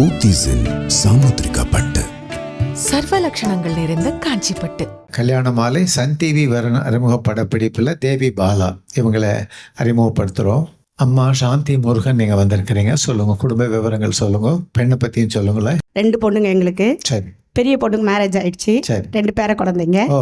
போத்தீஸில் சாமுத்திரிகா பட்டு சர்வ லட்சணங்கள் நிறைந்த காஞ்சிப்பட்டு. கல்யாண மாலை சன் டிவி வர அறிமுக படப்பிடிப்பில் தேவி பாலா. இவங்களை அறிமுகப்படுத்துகிறோம் அம்மா சாந்தி முருகன் நீங்கள் வந்திருக்கிறீங்க. சொல்லுங்கள் குடும்ப விவரங்கள் சொல்லுங்கள் பெண்ணை பற்றியும் சொல்லுங்களேன். ரெண்டு பொண்ணுங்க எங்களுக்கு. சரி. பெரிய பொண்ணுக்கு மேரேஜ் ஆயிடுச்சு. சரி. ரெண்டு பேர குழந்தைங்க. ஓ.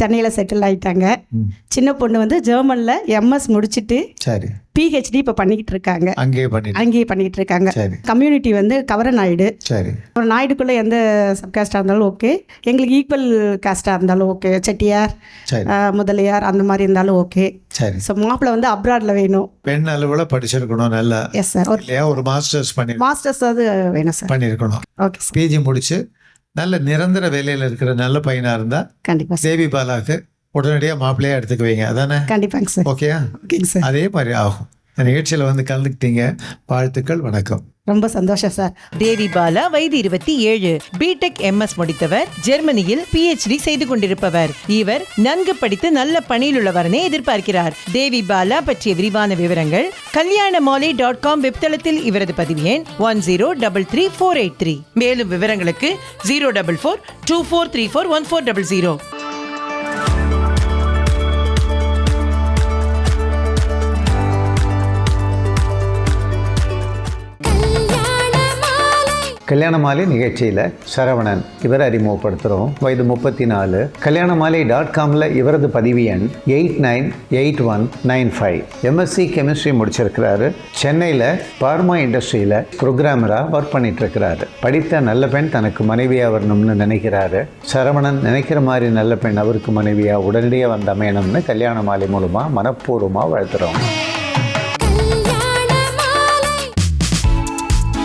சென்னையில் செட்டில் ஆயிட்டாங்க. ம். சின்ன பொண்ணு வந்து ஜெர்மனில் எம்எஸ் முடிச்சுட்டு சரி. பிஹெச்டி இப்போ பண்ணிக்கிட்டு இருக்காங்க. அங்கேயே பண்ணிட்டு. அங்கேயே பண்ணிக்கிட்டு இருக்காங்க. கம்யூனிட்டி வந்து கவர நாயுடு. சரி. அப்புறம் நாயுடுக்குள்ளே எந்த சப்காஸ்டாக இருந்தாலும் ஓகே எங்களுக்கு ஈக்குவல் காஸ்டாக இருந்தாலும் ஓகே செட்டியார் முதலியார் அந்த மாதிரி இருந்தாலும் ஓகே சரி. ஸோ மாப்பிள்ளை வந்து அப்ராடில் வேணும். பெண் அளவில் படிச்சிருக்கணும் நல்லா. எஸ் சார் ஒரு மாஸ்டர்ஸ் பண்ணி மாஸ்டர்ஸ் அது வேணும் சார் பண்ணியிருக்கணும் ஓகே பிஜி முடிச்சு நல்ல நிரந்தர வேலையில் இருக்கிற நல்ல பையனாக இருந்தால் கண்டிப்பாக சார் தேவி பாலாவுக்கு உடனடியாக மாப்பிள்ளையாக எடுத்துக்குவீங்க. அதானே? கண்டிப்பாங்க சார் ஓகேயா ஓகேங்க சார் அதே மாதிரி ஆகும். நிகழ்ச்சியில் வந்து கலந்துக்கிட்டீங்க. வாழ்த்துக்கள் வணக்கம். ரொம்ப சந்தோஷம் சார். தேவி பாலா வயது இருபத்தி ஏழு. பிடெக் எம்எஸ் முடித்தவர். ஜெர்மனியில் பிஹெச்டி செய்து கொண்டிருப்பவர். இவர் நன்கு படித்து நல்ல பணியில் உள்ளவரனே எதிர்பார்க்கிறார். தேவி பாலா பற்றிய விரிவான விவரங்கள் கல்யாண மாலை டாட் காம் வெப்தளத்தில் இவரது பதிவு எண் one zero double three four eight three. மேலும் விவரங்களுக்கு zero double four two four three four one four double zero. கல்யாண மாலை நிகழ்ச்சியில் சரவணன் இவரை அறிமுகப்படுத்துகிறோம் வயது முப்பத்தி நாலு கல்யாண மாலை டாட் காமில் இவரது பதிவு எண் eight nine eight one nine five. MSc chemistry முடிச்சிருக்கிறாரு. சென்னையில் பார்மா இண்டஸ்ட்ரியில் ப்ரோக்ராமராக ஒர்க் பண்ணிட்டு இருக்கிறாரு படித்த நல்ல பெண் தனக்கு மனைவியாக வரணும்னு நினைக்கிறாரு. சரவணன் நினைக்கிற மாதிரி நல்ல பெண் அவருக்கு மனைவியாக உடனடியாக வந்த அமையணும்னு கல்யாண மாலை மூலமாக மனப்பூர்வமாக வாழ்த்துறோம்.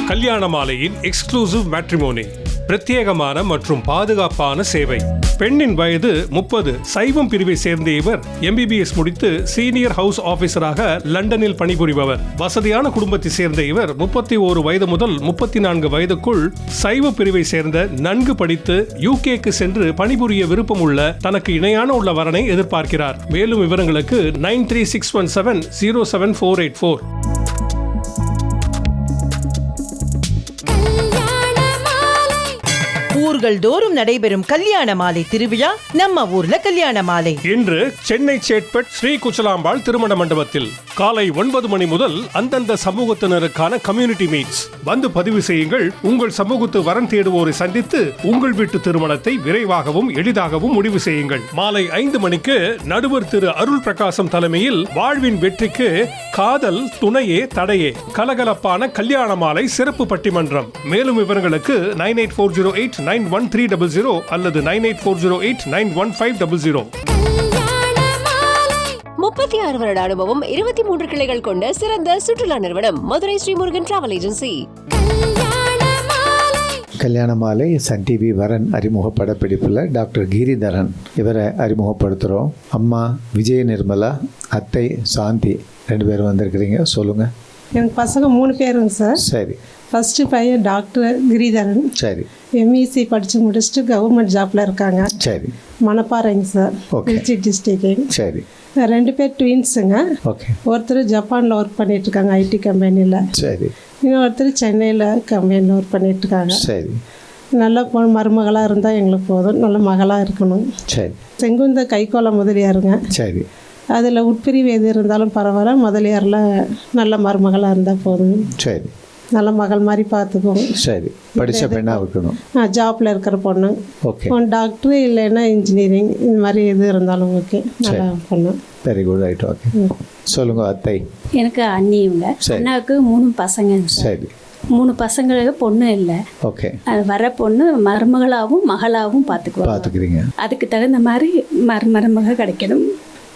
கல்யாண மாலையின் எக்ஸ்க்ளூசிவ் மேட்ரிமோனி பிரத்யேகமான மற்றும் பாதுகாப்பான சேவை. பெண்ணின் வயது முப்பது. சைவம் பிரிவை சேர்ந்த இவர் எம்பிபிஎஸ் முடித்து சீனியர் ஹவுஸ் ஆபீசராக லண்டனில் பணிபுரிபவர். வசதியான குடும்பத்தை சேர்ந்த இவர் முப்பத்தி ஓரு வயது முதல் முப்பத்தி நான்கு வயதுக்குள் சைவ பிரிவை சேர்ந்த நன்கு படித்து யூகேக்கு சென்று பணிபுரிய விருப்பம் உள்ள தனக்கு இணையான உள்ள வரனை எதிர்பார்க்கிறார். மேலும் விவரங்களுக்கு nine three six one seven zero seven four eight four. ஊர்கள் தோறும் நடைபெறும் கல்யாண மாலை திருவிழா நம்ம ஊர்ல கல்யாண மாலை. இன்று சென்னை சேட்பட் ஸ்ரீ குச்சலாம்பாள் திருமண மண்டபத்தில் காலை ஒன்பது மணி முதல் அந்தந்த சமூகத்தினருக்கான கம்யூனிட்டி மீட்ஸ் வந்து பதிவு செய்யுங்கள். உங்கள் சமூகத்து வரன் தேடுவோரை சந்தித்து உங்கள் வீட்டு திருமணத்தை விரைவாகவும் எளிதாகவும் முடிவு செய்யுங்கள். மாலை ஐந்து மணிக்கு நடுவர் திரு அருள் பிரகாசம் தலைமையில் வாழ்வின் வெற்றிக்கு காதல் துணையே தடையே கலகலப்பான கல்யாண மாலை சிறப்பு பட்டிமன்றம். மேலும் விவரங்களுக்கு nine eight four zero eight nine one three double zero அல்லது nine eight four zero eight nine one five double zero முப்பத்தி ஆறு வருட அனுபவம் இருபத்தி மூன்று கிளைகள் கொண்ட சிறந்த சுற்றுலா நிறுவனம் மதுரை ஸ்ரீமுருகன் டிராவல் ஏஜென்சி கல்யாண மாலை சன் டிவி வரன் அறிமுக படப்பிடிப்பில் டாக்டர் கிரிதரன் இவரை அறிமுகப்படுத்துகிறோம் அம்மா விஜய நிர்மலா அத்தை சாந்தி ரெண்டு பேரும் வந்திருக்கிறீங்க சொல்லுங்கள் எனக்கு பசங்க மூணு பேருங்க சார் சரி ஃபஸ்ட்டு பையன் டாக்டர் கிரிதரன். சரி. எம்இசி படித்து முடிச்சுட்டு கவர்மெண்ட் ஜாப்பில் இருக்காங்க. சரி. மணப்பாறைங்க சார். திருச்சி டிஸ்ட்ரிக்ட் சரி. ரெண்டு பேர் ட்வின்ஸுங்க ஓகே ஒருத்தர் ஜப்பானில் ஒர்க் பண்ணிட்டு இருக்காங்க ஐடி கம்பெனியில் சரி. இன்னொருத்தர் சென்னையில் கம்பெனியில் ஒர்க் பண்ணிட்டு இருக்காங்க சரி. நல்ல பொ மருமகளாக இருந்தால் எங்களுக்கு போதும். நல்ல மகளாக இருக்கணும். சரி. செங்குந்த கைகோள முதலியாருங்க. சரி. அதில் உட்பிரிவு எது இருந்தாலும் பரவாயில்ல. முதலியாரில் நல்ல மருமகளாக இருந்தால் போதும். சரி. நல்ல மகள் மாதிரி பார்த்துக்கோங்க. சரி படித்த பெண்ணாக இருக்கணும். ஜாப்பில் இருக்கிற பொண்ணு. ஓகே ஒன் டாக்டர் இல்லைன்னா இன்ஜினியரிங் இந்த மாதிரி எது இருந்தாலும் ஓகே நல்லா பொண்ணு. வெரி குட் ரைட் ஓகே சொல்லுங்கள் அத்தை. எனக்கு அண்ணி இவங்க. அண்ணாவுக்கு மூணு பசங்க. சார். சரி மூணு பசங்களுக்கு பொண்ணு இல்லை. ஓகே அது வர பொண்ணு மருமகளாகவும் மகளாகவும் பார்த்துக்குவாங்க. பார்த்துக்கிறீங்க. அதுக்கு தகுந்த மாதிரி மரு மருமக கிடைக்கணும்.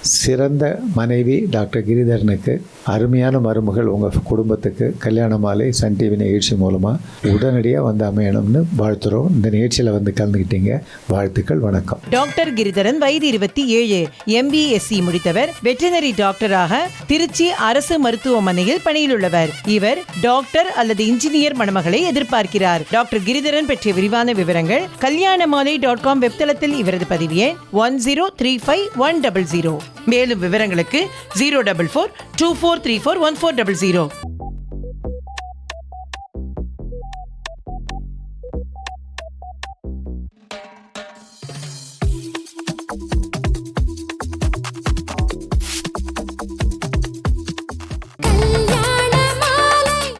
சிறந்த மனைவி டாக்டர் கிரிதரனுக்கு அருமையான மருமகள் உங்கள் குடும்பத்துக்கு கல்யாண மாலை சன் டிவி நிகழ்ச்சி மூலமாக உடனடியாக வந்து அமையணும்னு வாழ்த்துறோம். இந்த நிகழ்ச்சியில் வந்து கலந்துக்கிட்டீங்க வாழ்த்துக்கள் வணக்கம். டாக்டர் கிரிதரன் வயது இருபத்தி ஏழு. எம்பிஎஸ்சி முடித்தவர். வெட்டினரி டாக்டராக திருச்சி அரசு மருத்துவமனையில் பணியில் உள்ளவர் இவர் டாக்டர் அல்லது இன்ஜினியர் மணமகளை எதிர்பார்க்கிறார். டாக்டர் கிரிதரன் பற்றிய விரிவான விவரங்கள் கல்யாண மாலை டாட் காம் வெப்தளத்தில் இவரது பதிவு எண் one zero three five one double zero. மேலும் விவரங்களுக்கு zero double four two four three four one four double zero.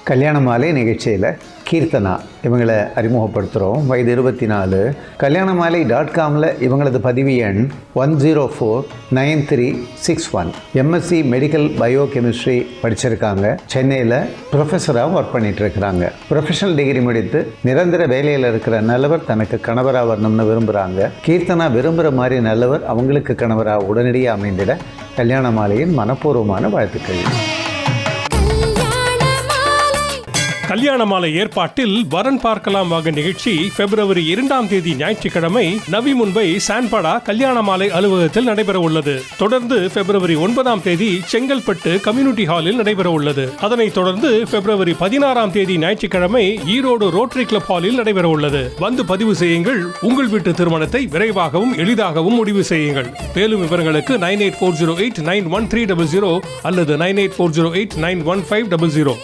கல்யாண மாலை. நிகழ்ச்சியில் கீர்த்தனா இவங்களை அறிமுகப்படுத்துகிறோம் வயது இருபத்தி நாலு கல்யாண மாலை டாட் காமில் இவங்களது பதிவு எண் one zero four nine three six one MSc medical biochemistry படிச்சிருக்காங்க. சென்னையில் ப்ரொஃபஸராக ஒர்க் பண்ணிட்டு இருக்கிறாங்க ப்ரொஃபஷனல் டிகிரி முடித்து நிரந்தர வேலையில் இருக்கிற நல்லவர் தனக்கு கணவராக வரணும்னு விரும்புகிறாங்க கீர்த்தனா விரும்புகிற மாதிரி நல்லவர் அவங்களுக்கு கணவராக உடனடியாக அமைந்திட கல்யாண மாலையின் மனப்பூர்வமான வாழ்த்துக்கள். கல்யாண மாலை ஏற்பாட்டில் வரன் பார்க்கலாம் வாங்க நிகழ்ச்சி பிப்ரவரி இரண்டாம் தேதி ஞாயிற்றுக்கிழமை நவி மும்பை சான்படா கல்யாண மாலை அலுவலகத்தில் நடைபெற உள்ளது. தொடர்ந்து பிப்ரவரி ஒன்பதாம் தேதி செங்கல்பட்டு கம்யூனிட்டி ஹாலில் நடைபெற உள்ளது. அதனைத் தொடர்ந்து பிப்ரவரி பதினாறாம் தேதி ஞாயிற்றுக்கிழமை ஈரோடு ரோட்டரி கிளப் ஹாலில் நடைபெற உள்ளது. வந்து பதிவு செய்யுங்கள். உங்கள் வீட்டு திருமணத்தை விரைவாகவும் எளிதாகவும் முடிவு செய்யுங்கள். மேலும் விவரங்களுக்கு nine eight four zero eight nine one three double zero அல்லது nine eight four zero eight nine one five double zero.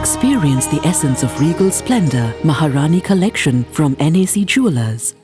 Experience the essence of regal splendor. Maharani Collection from NAC Jewelers.